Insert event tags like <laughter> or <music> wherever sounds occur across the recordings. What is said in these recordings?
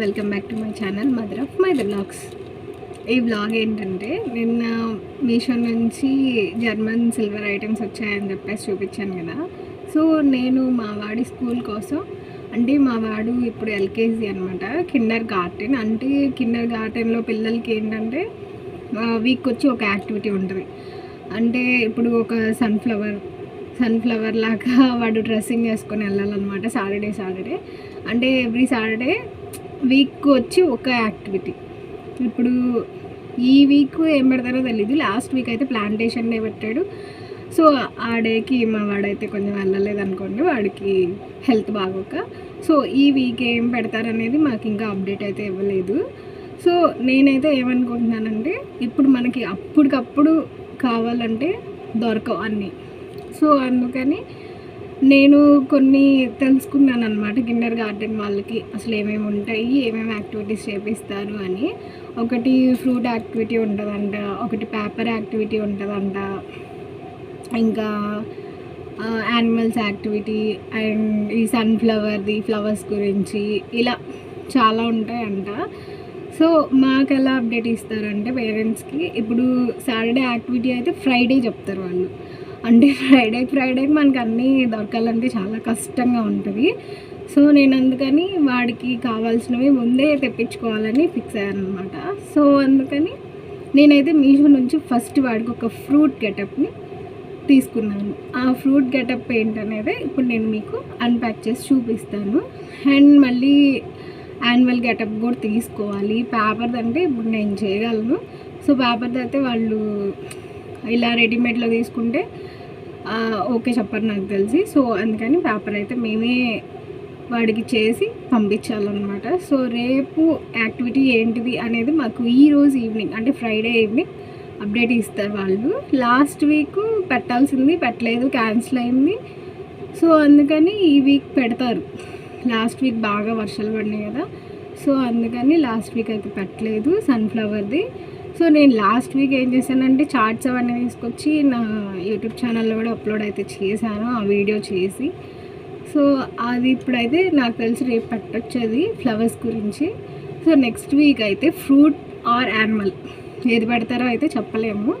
Welcome back to my channel mother of my blogs ఈ blog ఏంటంటే నిన్న మీషో నుంచి జర్మన్ సిల్వర్ ఐటమ్స్ వచ్చాయని చెప్పేసి చూపించాను కదా. సో నేను మా వాడి స్కూల్ కోసం అంటే మా వాడు ఇప్పుడు ఎల్కేజీ అనమాట కిండర్ గార్టెన్ అంటే కిండర్ గార్టెన్లో పిల్లలకి ఏంటంటే వీక్ వచ్చి ఒక యాక్టివిటీ ఉంటుంది. అంటే ఇప్పుడు ఒక సన్ఫ్లవర్ సన్ఫ్లవర్ లాగా <laughs> వాడు డ్రెస్సింగ్ వేసుకొని వెళ్ళాలన్నమాట సాటర్డే సాటర్డే అంటే ఎవ్రీ సాటర్డే వీక్ వచ్చి ఒక యాక్టివిటీ. ఇప్పుడు ఈ వీక్ ఏం పెడతారో తెలియదు లాస్ట్ వీక్ అయితే ప్లాంటేషన్ డే పెట్టాడు. సో ఆ డేకి మా వాడైతే కొంచెం వెళ్ళలేదు అనుకోండి వాడికి హెల్త్ బాగోక. సో ఈ వీక్ ఏం పెడతారనేది మాకు ఇంకా అప్డేట్ అయితే ఇవ్వలేదు. సో నేనైతే ఏమనుకుంటున్నానంటే ఇప్పుడు మనకి అప్పటికప్పుడు కావాలంటే దొరకవు అన్నీ. సో అందుకని నేను కొన్ని తెలుసుకున్నాను అనమాట కిండర్ గార్డెన్ వాళ్ళకి. అసలు ఏమేమి ఉంటాయి ఏమేమి యాక్టివిటీస్ చేపిస్తారు అని. ఒకటి ఫ్రూట్ యాక్టివిటీ ఉంటుందంట ఒకటి పేపర్ యాక్టివిటీ ఉంటుందంట ఇంకా యానిమల్స్ యాక్టివిటీ అండ్ ఈ సన్ఫ్లవర్ది ఫ్లవర్స్ గురించి ఇలా చాలా ఉంటాయంట. సో మాకు ఎలా అప్డేట్ ఇస్తారంటే పేరెంట్స్కి ఇప్పుడు సాటర్డే యాక్టివిటీ అయితే ఫ్రైడే చెప్తారు వాళ్ళు. అంటే ఫ్రైడే ఫ్రైడే మనకు అన్నీ దొరకాలంటే చాలా కష్టంగా ఉంటుంది. సో నేను అందుకని వాడికి కావాల్సినవి ముందే తెప్పించుకోవాలని ఫిక్స్ అయ్యాను అనమాట సో అందుకని నేనైతే మీషో నుంచి ఫస్ట్ వాడికి ఒక ఫ్రూట్ గెటప్ని తీసుకున్నాను. ఆ ఫ్రూట్ గెటప్ ఏంటనేది ఇప్పుడు నేను మీకు అన్ప్యాక్ చేసి చూపిస్తాను. అండ్ మళ్ళీ యాన్యువల్ గెటప్ కూడా తీసుకోవాలి. పేపర్ అంటే ఇప్పుడు నేను చేయగలను. సో పేపర్ అయితే వాళ్ళు ఇలా రెడీమేడ్లో తీసుకుంటే ఓకే చెప్పరు నాకు తెలిసి. సో అందుకని పేపర్ అయితే మేమే వాడికి చేసి పంపించాలన్నమాట. సో రేపు యాక్టివిటీ ఏంటిది అనేది మాకు ఈరోజు ఈవినింగ్ అంటే ఫ్రైడే ఈవినింగ్ అప్డేట్ ఇస్తారు వాళ్ళు. లాస్ట్ వీక్ పెట్టాల్సింది పెట్టలేదు క్యాన్సిల్ అయింది. సో అందుకని ఈ వీక్ పెడతారు. లాస్ట్ వీక్ బాగా వర్షాలు పడినాయి కదా. సో అందుకని లాస్ట్ వీక్ అయితే పెట్టలేదు సన్ఫ్లవర్ది. సో నేను లాస్ట్ వీక్ ఏం చేశానంటే చార్ట్స్ అవన్నీ తీసుకొచ్చి నా యూట్యూబ్ ఛానల్లో కూడా అప్లోడ్ అయితే చేశాను ఆ వీడియో చేసి. సో అది ఇప్పుడైతే నాకు తెలిసి రేపు పెట్టొచ్చేది ఫ్లవర్స్ గురించి. సో నెక్స్ట్ వీక్ అయితే ఫ్రూట్ ఆర్ యానిమల్ ఏది పెడతారో అయితే చెప్పలేము.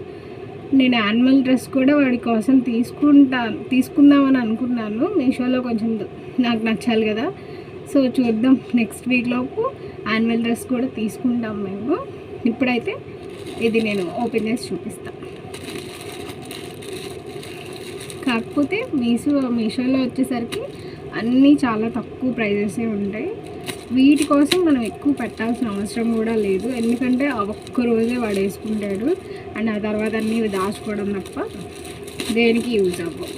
నేను యానిమల్ డ్రెస్ కూడా వాడి కోసం తీసుకుంటా తీసుకుందామని అనుకున్నాను. మీషోలో కొంచెం నాకు నచ్చాలి కదా. సో చూద్దాం నెక్స్ట్ వీక్లోపు యాన్యువల్ డ్రెస్ కూడా తీసుకుంటాం మేము. ఇప్పుడైతే ఇది నేను ఓపెన్ చేసి చూపిస్తాను కాకపోతే మీషో మీషోలో వచ్చేసరికి అన్నీ చాలా తక్కువ ప్రైజెసే ఉంటాయి. వీటి కోసం మనం ఎక్కువ పెట్టాల్సిన అవసరం కూడా లేదు. ఎందుకంటే ఒక్క రోజే వాడు వేసుకుంటాడు అండ్ ఆ తర్వాత అన్నీ దాచుకోవడం తప్ప దేనికి యూజ్ అవ్వవు.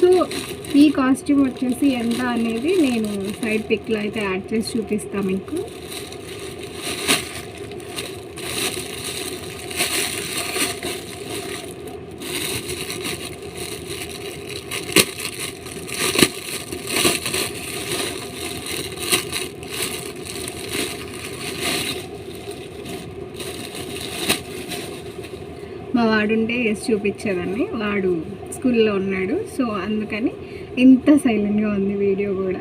సో ఈ కాస్ట్యూమ్ వచ్చేసి ఎంత అనేది నేను సైడ్ పిక్లో అయితే యాడ్ చేసి చూపిస్తాను మీకు. మా వాడుంటే ఎస్ చూపించేదాన్ని. వాడు స్కూల్లో ఉన్నాడు. సో అందుకని ఇంత సైలెంట్గా ఉంది వీడియో కూడా.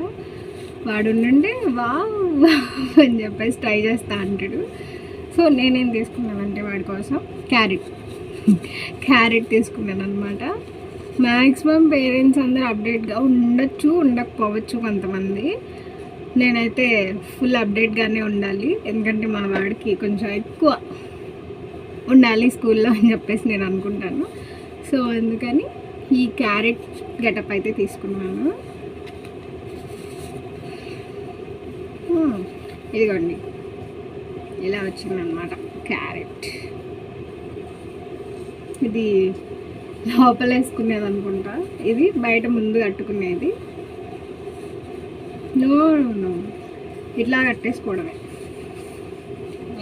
వాడు ఉండుంటే వా అని చెప్పేసి ట్రై చేస్తా అంటాడు. సో నేనేం తీసుకున్నానంటే వాడి కోసం క్యారెట్. క్యారెట్ తీసుకున్నాను అనమాట మ్యాక్సిమం పేరెంట్స్ అందరూ అప్డేట్గా ఉండొచ్చు ఉండకపోవచ్చు కొంతమంది. నేనైతే ఫుల్ అప్డేట్గానే ఉండాలి. ఎందుకంటే మా వాడికి కొంచెం ఎక్కువ ఉండాలి స్కూల్లో అని చెప్పేసి నేను అనుకుంటాను. సో అందుకని ఈ క్యారెట్ గెటప్ అయితే తీసుకున్నాను. ఇదిగోండి. ఇలా వచ్చిందనమాట క్యారెట్. ఇది లోపల వేసుకునేది అనుకుంటా. ఇది బయట ముందు కట్టుకునేది. No no. ఇట్లా కట్టేసుకోవడమే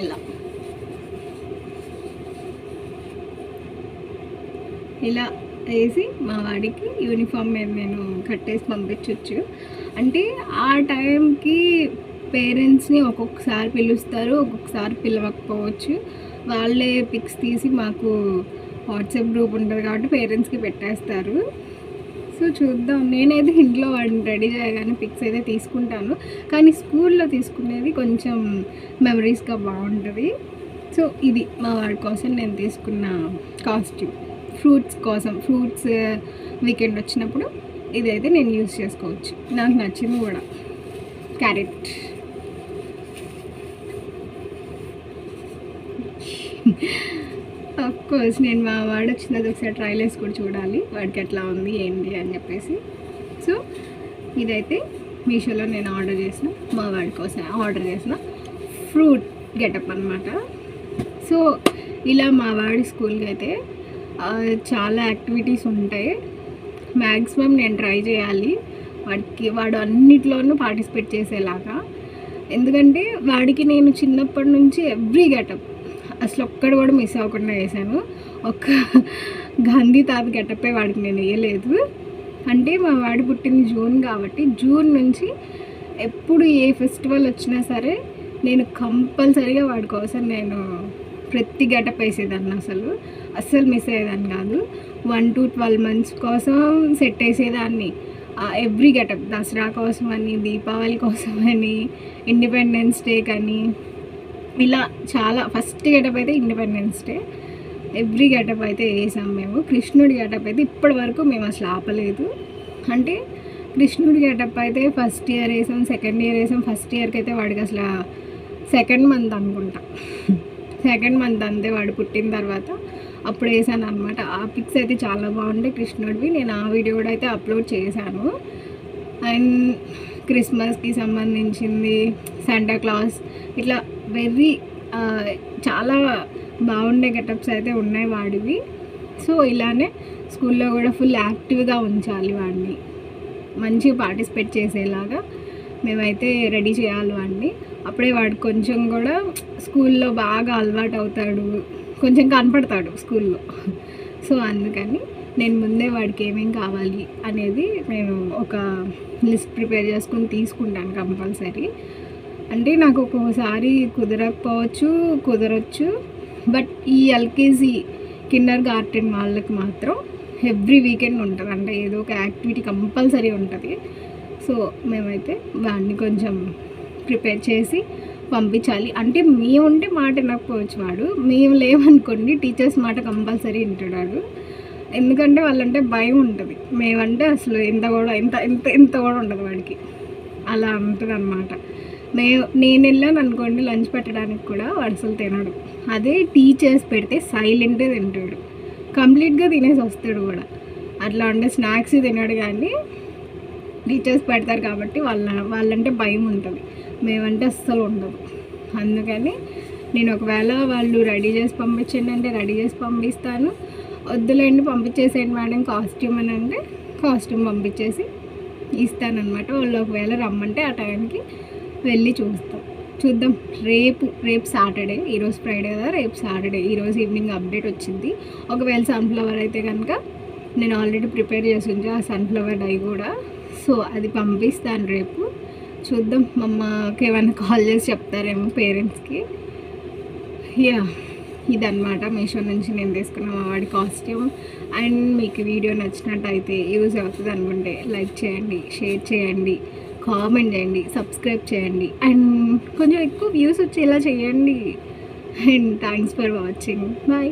ఇలా ఇలా వేసి మా వాడికి యూనిఫామ్ మీద నేను కట్టేసి పంపించవచ్చు అంటే ఆ టైంకి పేరెంట్స్ని ఒక్కొక్కసారి పిలుస్తారు ఒక్కొక్కసారి పిలవకపోవచ్చు. వాళ్ళే పిక్స్ తీసి మాకు వాట్సాప్ గ్రూప్ ఉంటుంది కాబట్టి పేరెంట్స్కి పెట్టేస్తారు. సో చూద్దాం. నేనైతే ఇంట్లో వాడిని రెడీ చేయగానే పిక్స్ అయితే తీసుకుంటాను. కానీ స్కూల్లో తీసుకునేది కొంచెం మెమరీస్గా బాగుంటుంది. సో ఇది మా వాడి కోసం నేను తీసుకున్న కాస్ట్యూమ్. ఫ్రూట్స్ కోసం ఫ్రూట్స్ వీకెండ్ వచ్చినప్పుడు ఇదైతే నేను యూస్ చేసుకోవచ్చు. నాకు నచ్చింది కూడా. క్యారెట్ కోర్స్ <laughs> నేను మా వాడు వచ్చినది ఒకసారి ట్రైల్ వేసి కూడా చూడాలి. వాడికి ఎట్లా ఉంది ఏంటి అని చెప్పేసి. సో ఇదైతే మీషోలో నేను ఆర్డర్ చేసిన మా వాడి కోసం ఆర్డర్ చేసిన ఫ్రూట్ గెటప్ అనమాట సో ఇలా మా వాడి స్కూల్కి అయితే చాలా యాక్టివిటీస్ ఉంటాయి. మ్యాక్సిమం నేను ట్రై చేయాలి. వాడికి వాడు అన్నిట్లోనూ పార్టిసిపేట్ చేసేలాగా. ఎందుకంటే వాడికి నేను చిన్నప్పటి నుంచి ఎవ్రీ గెటప్ అసలు ఒక్కడు కూడా మిస్ అవ్వకుండా వేసాను ఒక్క గాంధీ తాత గెటప్పే వాడికి నేను వేయలేదు అంటే మా వాడి పుట్టింది జూన్ కాబట్టి జూన్ నుంచి ఎప్పుడు ఏ ఫెస్టివల్ వచ్చినా సరే నేను కంపల్సరీగా వాడి కోసం నేను ప్రతి గెటప్ వేసేదాన్ని అసలు. అస్సలు మిస్ అయ్యేదాన్ని కాదు. వన్ టు ట్వెల్వ్ మంత్స్ కోసం సెట్ వేసేదాన్ని. ఎవ్రీ గెటప్ దసరా కోసం అని దీపావళి కోసం అని ఇండిపెండెన్స్ డే కానీ. ఇలా చాలా ఫస్ట్ గెటప్ అయితే ఇండిపెండెన్స్ డే. ఎవ్రీ గెటప్ అయితే వేసాం మేము. కృష్ణుడి గెటప్ అయితే ఇప్పటి వరకు మేము అసలు ఆపలేదు. అంటే కృష్ణుడి గెటప్ అయితే ఫస్ట్ ఇయర్ వేసాం సెకండ్ ఇయర్ వేసాం. ఫస్ట్ ఇయర్కి అయితే వాడికి అసలు సెకండ్ మంత్ అనుకుంటా. సెకండ్ మంత్ అంతే వాడు పుట్టిన తర్వాత అప్పుడు వేసాను అనమాట ఆ పిక్స్ అయితే చాలా బాగుండే. కృష్ణుడివి. నేను ఆ వీడియో కూడా అయితే అప్లోడ్ చేశాను. అండ్ క్రిస్మస్కి సంబంధించింది శాంటా క్లాస్ ఇట్లా వెరీ చాలా బాగుండే గెటప్స్ అయితే ఉన్నాయి వాడివి. సో ఇలానే స్కూల్లో కూడా ఫుల్ యాక్టివ్గా ఉంచాలి వాడిని. మంచిగా పార్టిసిపేట్ చేసేలాగా. మేమైతే రెడీ చేయాలి అండి. అప్పుడే వాడు కొంచెం కూడా స్కూల్లో బాగా అలవాటు అవుతాడు. కొంచెం కనపడతాడు స్కూల్లో. సో అందుకని నేను ముందే వాడికి ఏమేం కావాలి అనేది నేను ఒక లిస్ట్ ప్రిపేర్ చేసుకుని తీసుకుంటాను కంపల్సరీ. అంటే నాకు ఒక్కోసారి కుదరకపోవచ్చు కుదరచ్చు. బట్ ఈ ఎల్కేజీ కిండర్ గార్టెన్ వాళ్ళకి మాత్రం ఎవ్రీ వీకెండ్ ఉంటుంది అంటే ఏదో ఒక యాక్టివిటీ కంపల్సరీ ఉంటుంది. సో మేమైతే వాడిని కొంచెం ప్రిపేర్ చేసి పంపించాలి. అంటే మేము ఉంటే మాట వినకపోవచ్చు వాడు. మేము లేవనుకోండి టీచర్స్ మాట కంపల్సరీ వింటాడు వాడు. ఎందుకంటే వాళ్ళంటే భయం ఉంటుంది. మేమంటే అసలు ఎంత కూడా ఎంత ఎంత ఎంత కూడా ఉండదు వాడికి. అలా ఉంటుంది అనమాట మే నేను వెళ్ళాను అనుకోండి లంచ్ పెట్టడానికి కూడా వాడు అసలు తినడు. అదే టీచర్స్ పెడితే సైలెంట్గా తింటాడు. కంప్లీట్గా తినేసి వస్తాడు కూడా. అట్లా ఉండే స్నాక్స్ తినడు కానీ టీచర్స్ పెడతారు కాబట్టి వాళ్ళ వాళ్ళంటే భయం ఉంటుంది. మేమంటే అస్సలు ఉండదు. అందుకని నేను ఒకవేళ వాళ్ళు రెడీ చేసి పంపించండి అంటే రెడీ చేసి పంపిస్తాను. వద్దులేండి పంపించేసేయండి మేడం కాస్ట్యూమ్ అని అంటే కాస్ట్యూమ్ పంపించేసి ఇస్తానమాట వాళ్ళు ఒకవేళ రమ్మంటే ఆ టైంకి వెళ్ళి చూస్తాం. చూద్దాం. రేపు రేపు సాటర్డే ఈరోజు ఫ్రైడే కదా రేపు సాటర్డే ఈరోజు ఈవినింగ్ అప్డేట్ వచ్చింది. ఒకవేళ సన్ఫ్లవర్ అయితే కనుక నేను ఆల్రెడీ ప్రిపేర్ చేసి ఉంచా ఆ సన్ఫ్లవర్ డై కూడా సో అది పంపిస్తాను రేపు. చూద్దాం. మా ఏమైనా కాల్ చేసి చెప్తారేమో పేరెంట్స్కి. యా ఇదన్నమాట. మీషో నుంచి నేను తీసుకున్న మా వాడి కాస్ట్యూమ్ అండ్ మీకు వీడియో నచ్చినట్టయితే యూజ్ అవుతుంది అనుకుంటే లైక్ చేయండి షేర్ చేయండి కామెంట్ చేయండి సబ్స్క్రైబ్ చేయండి. అండ్ కొంచెం ఎక్కువ వ్యూస్ వచ్చేలా చేయండి. And thanks for watching. Bye.